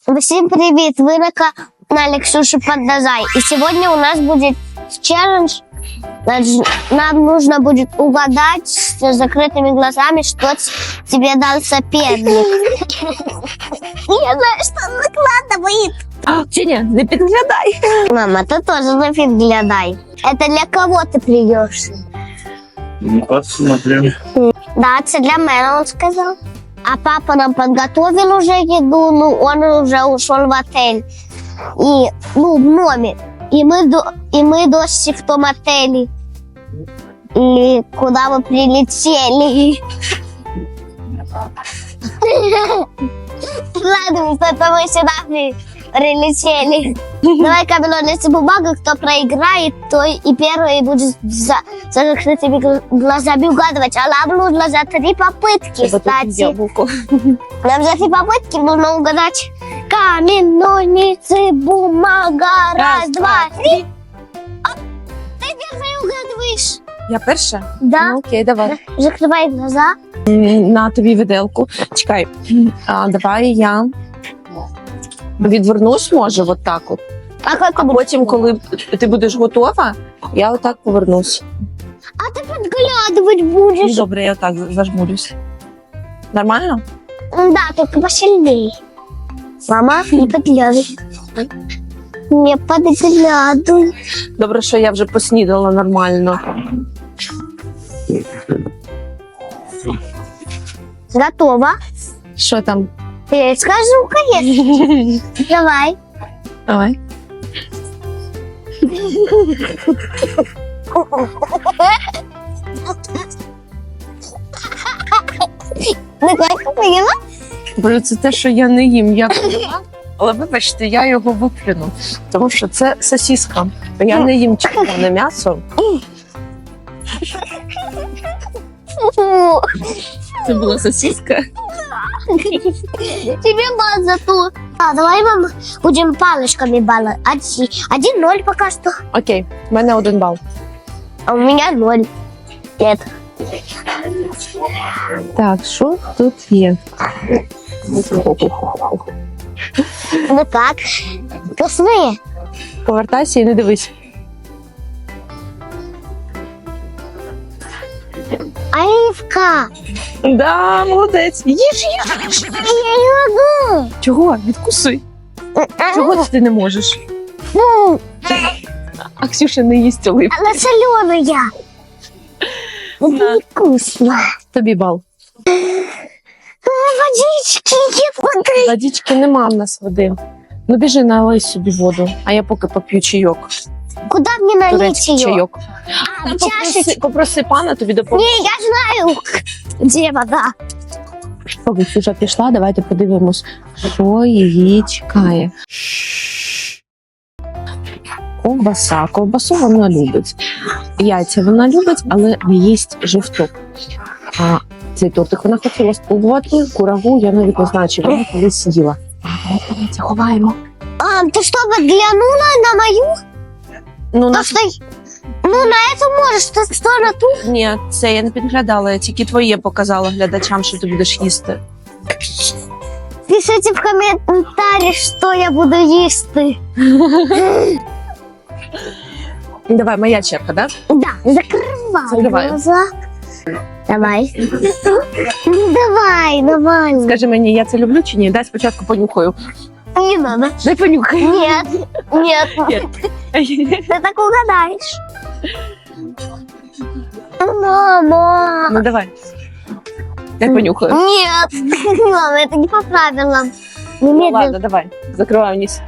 Всем привет! Вы на канале Ксюши Поддазай. И сегодня у нас будет челлендж. Нам нужно будет угадать с закрытыми глазами, что тебе дал соперник. Я знаю, что он накладывает. А, Женя, не підглядай. Мама, ты тоже глядай. Это для кого ты плюешься? Ну, Посмотрим. Да, это для меня, он сказал. А папа нам подготовил уже еду, ну, он уже ушел в отель. И, ну, в номер. И мы, до, и мы дождь в том отеле. И куда мы прилетели. Ладно, это мы сюда при- Прилетели. Давай камень, если бумага, кто проиграет, то и первый будет за, за закрытыми гл- глазами угадывать. А нам нужно за три попытки, кстати. Нам за три попытки нужно угадать камень, ножницы, бумага. Раз, два, три. Оп, ты первый угадываешь. Я перша? Да. Ну, окей, давай. Закрывай глаза. На тобі виделку. Чекай. А, давай я відвернусь, може, от так от. А как А потім, коли ти будеш готова, я отак повернусь. А ты подглядывать Ну, будешь? Добре, я отак зажмурюсь. Нормально? Да, только посильнее. Мама, не подглядывай. Не подглядывай. Добре, що я вже поснідала нормально. Готово. Що там? Я скажу, конечно. Давай. Давай. Ну, как поняла? Боже, це те, що я не їм. Я поняла. Але вибачте, я його виплюну. Тому що це сосіска. Я не їм червоне м'ясо. Фу. Це була сосіска. Тебе бал за то. А, давай мы будем палочками баллы. Один, один ноль пока что. Окей, в мене один бал. А у меня ноль. Нет. Так, що тут є? Ну как? Вкусные? Повертайся і не дивись. Оливка. Да, молодець. Їж, їж. Я не могу. Чого? Відкуси. Чого ти не можеш? Фу, А Ксюша не їсть оливку. она соленая. Это невкусно. Тобі бал. Водички, нет воды. Водички нема в нас води. Ну біжи налий собі воду, а я поки поп'ю чайок. Куда мне налить Турецький ее? чайок. А, в Попроси, чашечку. попроси пана тобі допомогти. Не, я знаю, где вода. Поки Ксюша пішла, давайте подивимось, що її чекає. Ковбаса. Ковбасу вона любить. Яйця вона любить, але не їсть жовток. А цей тортик вона хотіла спробувати. Курагу я навіть не знаю, чи вона колись їла. Ховаємо. А, ты что, подглянула на мою? Ну, на что... Ну, на эту можешь, то что на ту? Ні, це я не підглядала, я тільки твоє показала глядачам, що ти будеш їсти. Пишите в комментариях, что я буду есть. Давай, моя черга, да? Да, закрывай Закрываю. глаза. Давай. Ну, давай, давай. Скажи мені, я це люблю чи ні? Дай спочатку понюхаю. Не надо. Дай понюхаю. Нет, нет, Нет. ты так угадаешь. Мама. Ну давай. Дай понюхаю. Нет, мама, это не по правилам. Ну, ладно, давай. Закриваю низ.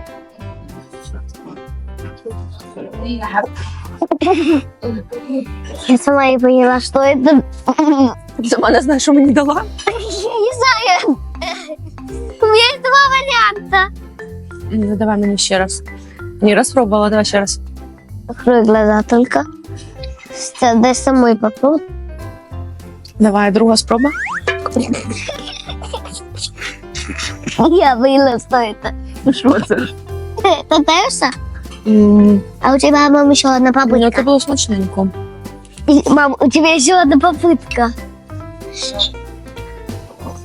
Я сама не поняла, что это. Сама не знаю, що мені дала. Я не знаю. У меня есть два варианта. Ну, давай мені ще раз. Ні, раз пробувала, давай ще раз. Открой глаза только. Сейчас дай самой попробуй. Давай, друга спроба. Я выяла, что это. Що це? Ты пытаешься? М, А у тебя, мам, еще одна Ну, попытка. це було смачненько. И, Мам, у тебя еще одна попытка.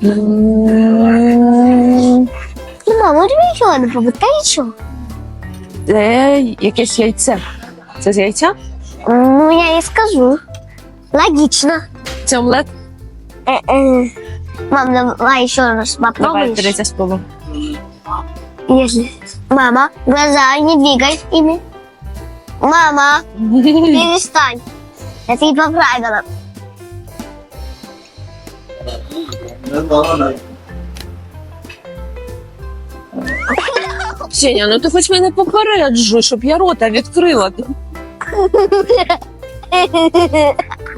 М, Мама, у тебя еще одна попытка, еще. Це якесь яйце. Це з яйця? Ну, я не скажу. Логично. Це омлет? Э-э. Мам, давай еще раз Давай, попробуешь. третє слово. Если... Мама, глаза не двигай ими. Мама, перестань. Это не по правилам. Сеня, ну ти хоч мене попереджуй, щоб я рота відкрила.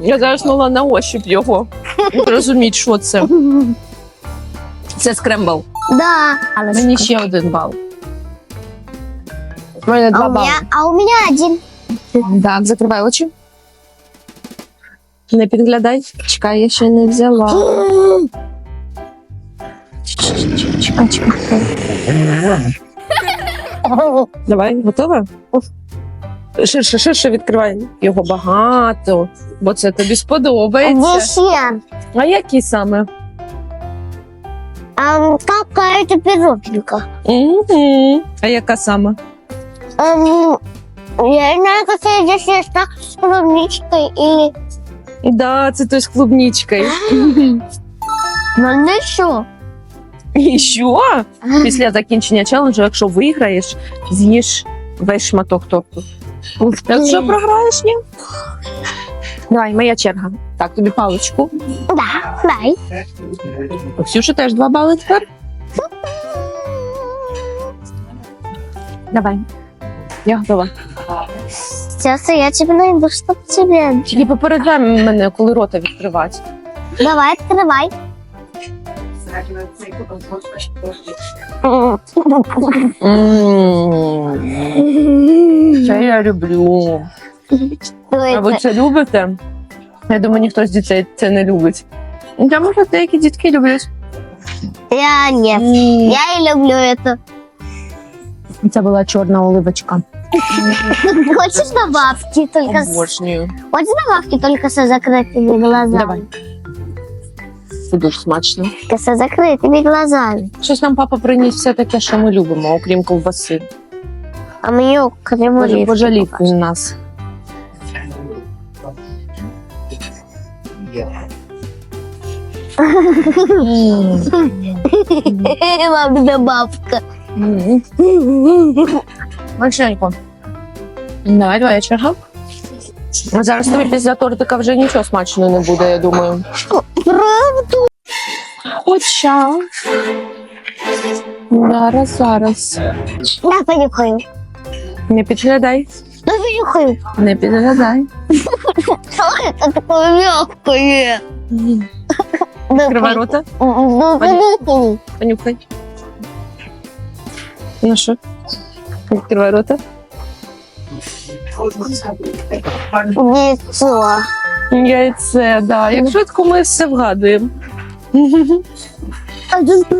Я зараз могла на ощупь його. Розуміть, що це. Це скрембл. Да. Мені ще один бал. У мене А два у, бали. меня, а у меня один. Так, закривай очі. Не підглядай. Чекай, я ще не взяла. Чекай, чекай. Давай, готова? Ширше, ширше відкривай. Його багато, бо це тобі сподобається. Десерт. А які саме? А, какая-то пироженка. Мгм. А яка саме? Эм, я не знаю, какая десерт, так, с клубничкой или... Да, це той з клубничкою. Ну, что? І що? Після закінчення челенджу, якщо виграєш, з'їш весь шматок торту. Якщо програєш, ні. Давай, моя черга. Так, тобі паличку. Да, дай. У Ксюші теж два бали тепер. Давай. Я готова. Сейчас я тебе найду, чтоб тебе... Тільки попереджай мене, коли рота відкривати. Давай, открывай. М, Це я люблю. Что А ви это? це любите? Я думаю, ніхто з дітей це не любить. Я може деякі дітки люблять. Я нет. М, Я и люблю это. Це була чорна оливочка. Хочешь добавки только с... Обожнюю. Хочешь добавки только со закрытыми глазами? Давай. Це дуже смачно. Только со закрытыми глазами. Щось нам папа приніс все таке, що ми любимо, окрім ковбаси. А мне крем Боже, пожалів він нас. Мам, добавка. М. Смачненько. Давай, твоя черга. Зараз тобі після тортика вже нічого смачного не буде, я думаю. Правду? Хоча. Зараз, зараз. Да, понюхаю. Не підглядай. Да, понюхаю. Не підглядай. Такое мягкое? Да, Відкривай рота, понюхай. понюхай. Ну що? Відкривай рота. Яйцо. Яйце, да. Як швидко ми все вгадуємо. А тут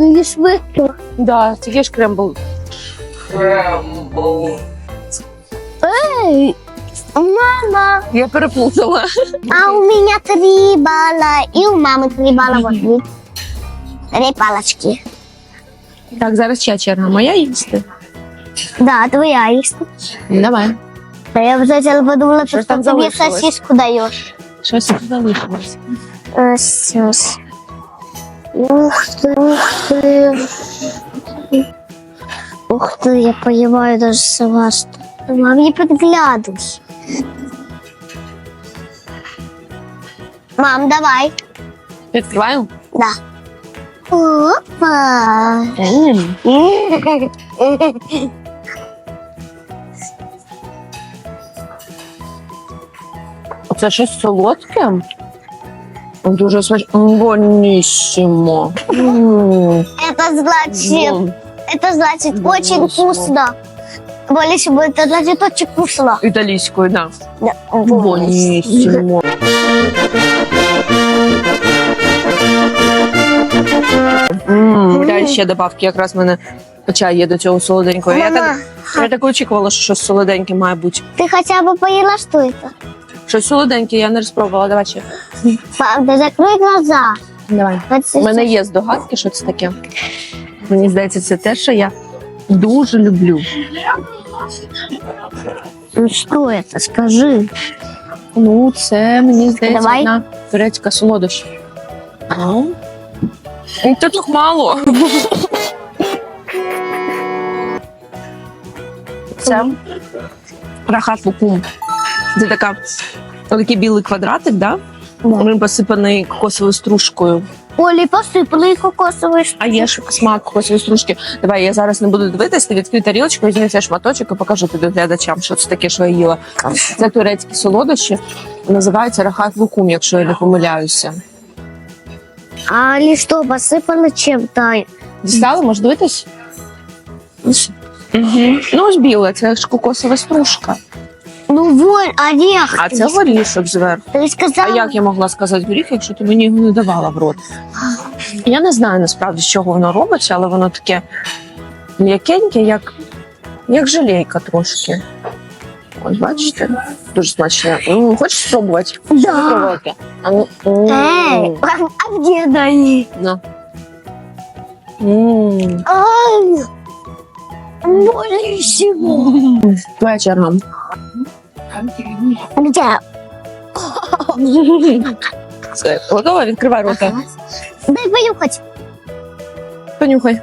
не швидко. Да, це є ж крембл. Эй, мама. Я переплутала. А у меня три балла. И у мамы три балла. Вот, видишь? Три палочки. Так, зараз чия черга. Моя їсти. Да, твоя есть. Давай. А я обязательно подумала, Что что там ты мне залишилось? сосиску даешь. Щось тут залишилось. А, сейчас. Ух ты, ух ты. Ух ты, я понимаю даже сама, что... Мам, не подглядывай. Мам, давай. Відкриваю. Да. Опа. М, Це щось солодке? Дуже смачно. Бонісімо. М, Это значит, бон. это значит Бонусно. очень вкусно. Более всего, это значит очень вкусно. Італійською, да. Да. Бонісімо. М, Дай ще добавки, якраз в мене чай є до цього солоденького. Я Мама, так, я так очікувала, що щось солоденьке має бути. ты хотя бы поняла, что это? Щось солоденьке, я не розпробувала. Давай ще. Мам, да закрой глаза. Давай. У мене є здогадки, що це таке. Мені здається, це те, що я дуже люблю. Ну что это, скажи. Ну, це мені здається Давай. одна турецька солодощ. Ну, Тут мало. Це рахат лукум. Це така такий білий квадратик, да? Він посипаний кокосовою стружкою. Олі, посипали кокосовий А є ж смак кокосової стружки. Давай я зараз не буду дивитися, ти відкрий тарілочку, візьми цей шматочок і покажу тобі глядачам, що це таке, що я їла. Це турецькі солодощі. Називається рахат лукум, якщо я не помиляюся. А они что, посыпаны чем-то? Дістали, можеш дивитись? Угу. Ну, ось біле, це ж кокосова стружка. Ну вон, орех. А це горішок зверху. Ты А як я могла сказати горіх, якщо ти мені його не давала в рот? Я не знаю насправді, з чого воно робиться, але воно таке м'якеньке, як, як желейка трошки. Ось бачите? Дуже смачне. М, Хочеш спробувати? Да. Спробувати? А ну, м. А где они? На. М. Ай, более всего. Твоя черга. Где? Готова? Відкривай рота. Дай понюхать. Понюхай.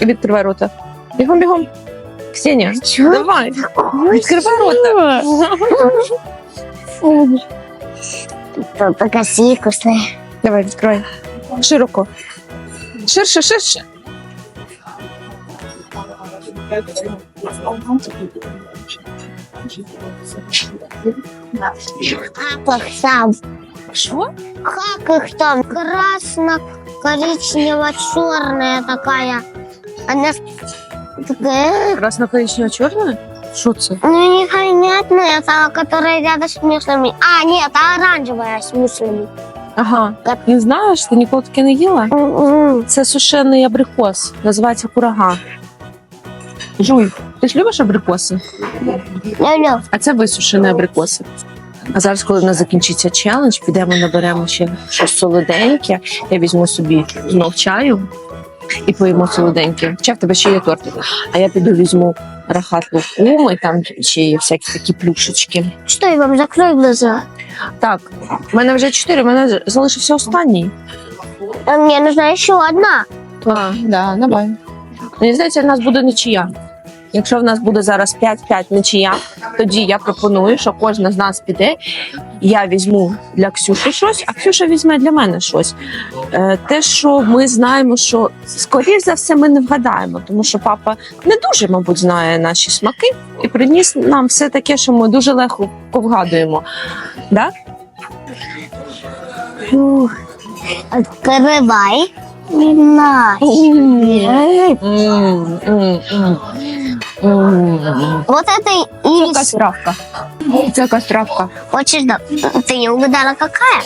І відкривай рота. Бігом, бігом. Ксенія, давай. Відкривай рота. Фу. Тут. Давай, відкривай. Широко. Ширше, ширше. Как там? Що? Как их там? Красно-коричнево-черная такая. Она. Красно-коричнева чорна? Що це? Ну, непонятная, это которая рядом с мюслями. А, нет, оранжевая с мюслями. Ага. Не знаєш, ти ніколи таке не їла? М-м. Це сушений абрикос. Називається курага. Жуй, ти ж любиш абрикоси? Люблю. А це висушені абрикоси. А зараз, коли в нас закінчиться челендж, підемо наберемо ще щось солоденьке. Я візьму собі знов чаю і поїмо солоденьке. Ще в тебе ще є тортик. А я піду візьму рахат лукум, і там ще є всякі такі плюшечки. Что, я вам закрою глаза? Так, в мене вже чотири, в мене залишився останній. А мне нужна еще одна. А, да, давай. Мені здається, в нас буде нічия. Якщо в нас буде зараз 5-5 нічия, тоді я пропоную, що кожна з нас піде. Я візьму для Ксюші щось, а Ксюша візьме для мене щось. Е, те, що ми знаємо, що скоріш за все ми не вгадаємо, тому що папа не дуже, мабуть, знає наші смаки і приніс нам все таке, що ми дуже легко вгадуємо. Да? На. М, м, м, м. Вот это Це или якась травка. Це якась травка. хочешь да? Ты не угадала какая?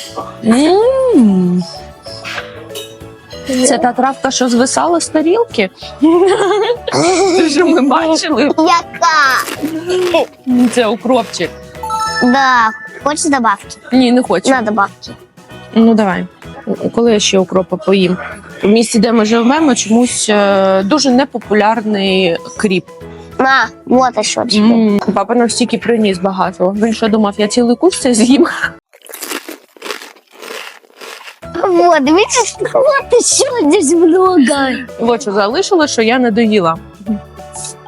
Це та травка, що звисала з тарілки. Те, що ми бачили. Яка? Це укропчик. Да. Хочешь добавки? Ні, не хочу. На добавки. Ну давай. Коли я ще укропа поїм. В місті, де ми живемо, чомусь е, дуже непопулярний кріп. На, вот еще тебе. Папа нам стільки приніс багато. Він що думав, я цілий куш це з'їм. Вот, видишь, вот еще здесь много. От що залишилось, що я не доїла.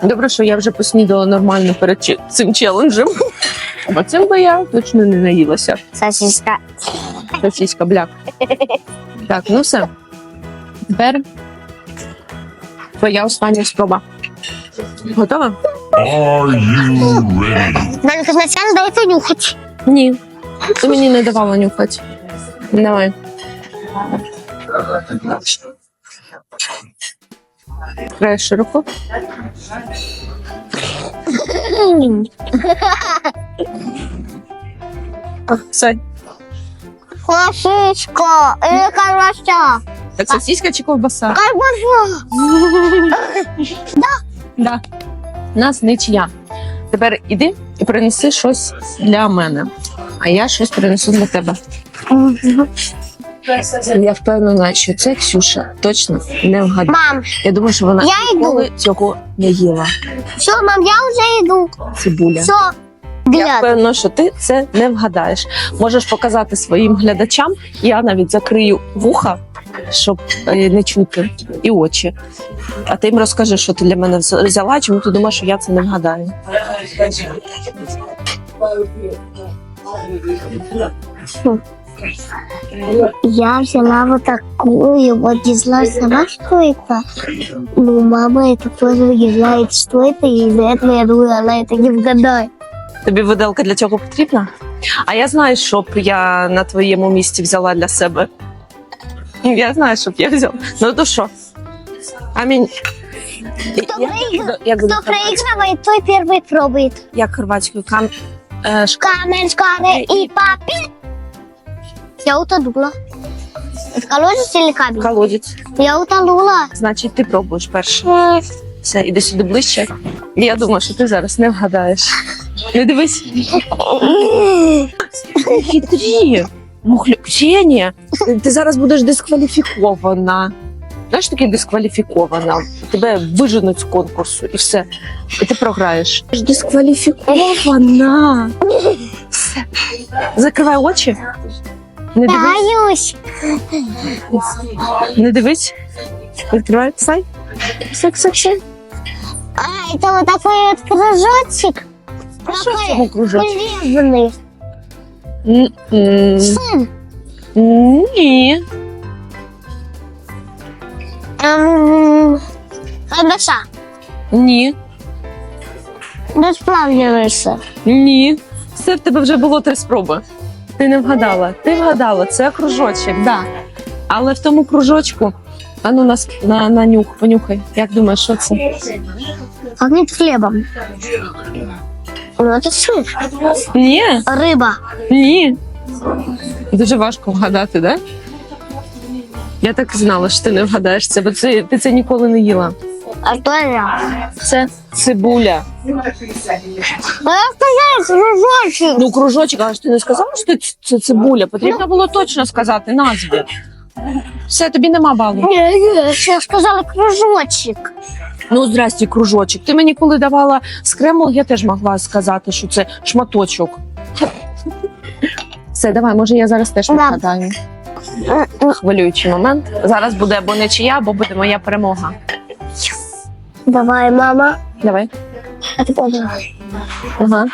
Добре, що я вже поснідала нормально перед чи- цим челенджем. Бо цим би я точно не наїлася. Сосиска. Сосиска бляк. Так, ну все. Тепер твоя остання спроба. Готова? Are you ready? Надо изначально дай понюхать. Ні. Ти мені не давала нюхати. Давай. Край широко. Все. Сосиска или колбаса? Так сосиска чи ковбаса? Колбаса. Да. У нас нічия. Тепер іди і принеси щось для мене. А я щось принесу для тебе. Я впевнена, що це Ксюша точно не вгадає. Мам, Я думаю, що вона Я йду. цього не їла. все, мам, я вже йду. Цибуля. Все, Я впевнена, що ти це не вгадаєш. Можеш показати своїм глядачам. Я навіть закрию вуха, щоб е, не чути, і очі. А ти їм розкажи, що ти для мене вз- взяла, чому ти думаєш, що я це не вгадаю. Я взяла вот такую, вот не знаю сама, что это. Ну, мама это тоже не знает, что это, и из-за этого я думаю, она это не вгадает. Тобі виделка для цього потрібна? А я знаю, що б я на твоєму місці взяла для себе. Я знаю, що б я взяла. Ну то що? Амінь. Хто Як- проіграв? як буде Кто хорватською? проигрывает, той первый пробует. Як хорватською? Кам... Е, шк... Камень, шкары и папи. Я утонула. Это колодец или камень? Колодець. Я утонула. Значить, ти пробуєш перше. Все, іди сюди ближче. І я думаю, що ти зараз не вгадаєш. Не дивись. Хитрі. Мухлю. Ксенія, ти зараз будеш дискваліфікована. Знаєш, таке дискваліфікована. Тебе виженуть з конкурсу і все. І ти програєш. Дискваліфікована. Все. Закривай очі. Не дивись. Боюсь. Не дивись. Відкривай, писай. Все, все, все. А, это вот такой вот кружочек. Железный. М-м. Ні. Хороша. Ні. Расплавливается. Ні. Все в тебе вже було три спроби. Ти не вгадала. Ти вгадала, це кружочок, да. Але в тому кружочку. А ну нас на, на нюх, понюхай. Як думаєш, що це? Пахнет хлебом. Ну, это сыр. Ні, Рыба. ні. Дуже важко вгадати, да? Я так і знала, що ти не вгадаєш це, бо це, ти це ніколи не їла. А что это? Це цибуля. Ну, я сказала, кружочек. Ну, кружочок, але ж ти не сказала, що це, це цибуля. Потрібно було точно сказати назву. Все, тобі нема балу. Не, не, я сказала кружочек. Ну, здрасте, кружочок. Ти мені коли давала скремл, я теж могла сказати, що це шматочок. Все, давай, може я зараз теж Да. Хвилюючий момент. Зараз буде або нічия, або буде моя перемога. Давай, мама. Давай. А помнишь? Ага.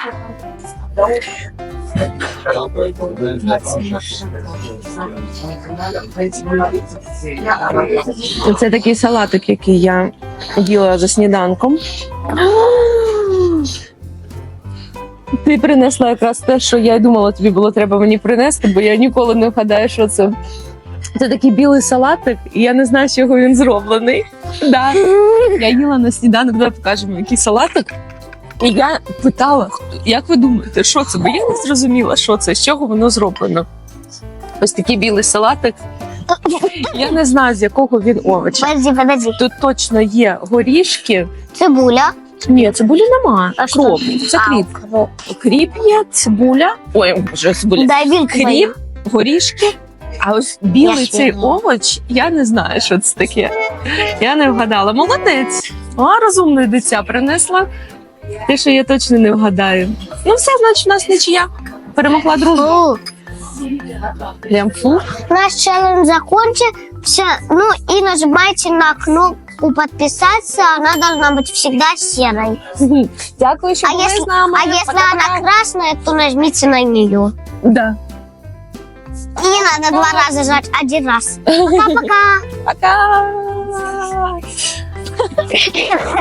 Це такий салатик, який я їла за сніданком. Ти принесла якраз те, що я й думала, тобі було треба мені принести, бо я ніколи не вгадаю, що це. Це такий білий салатик, і я не знаю, з чого він зроблений. Да. Я їла на сніданок, давай покажемо, який салатик. І я питала, як ви думаєте, що це? Бо я не зрозуміла, що це, з чого воно зроблено. Ось такий білий салатик. Я не знаю, з якого він овоч. Подожди, подожди. Тут точно є горішки. Цибуля. Ні, цибулі нема. А? Кроп. Це кріп. Кроп. Кріп є, цибуля. Ой, боже, цибуля. Дай вилку Кріп, горішки. А ось білий Я цей овоч, я не знаю, що це таке. Я не вгадала. Молодець. А, розумне дитя принесла. Те, що я точно не вгадаю. Ну, все, значить, у нас нічия. Перемогла дружба. Фу. Прям фу. Наш челлендж закончился. Ну и нажимайте на кнопку подписаться. Она должна быть всегда серой. Дякую, що А були если, з нами. а если Пока-пока. она красная, то нажмите на нее. Да. И не надо два раза жать, один раз. Пока-пока. Пока.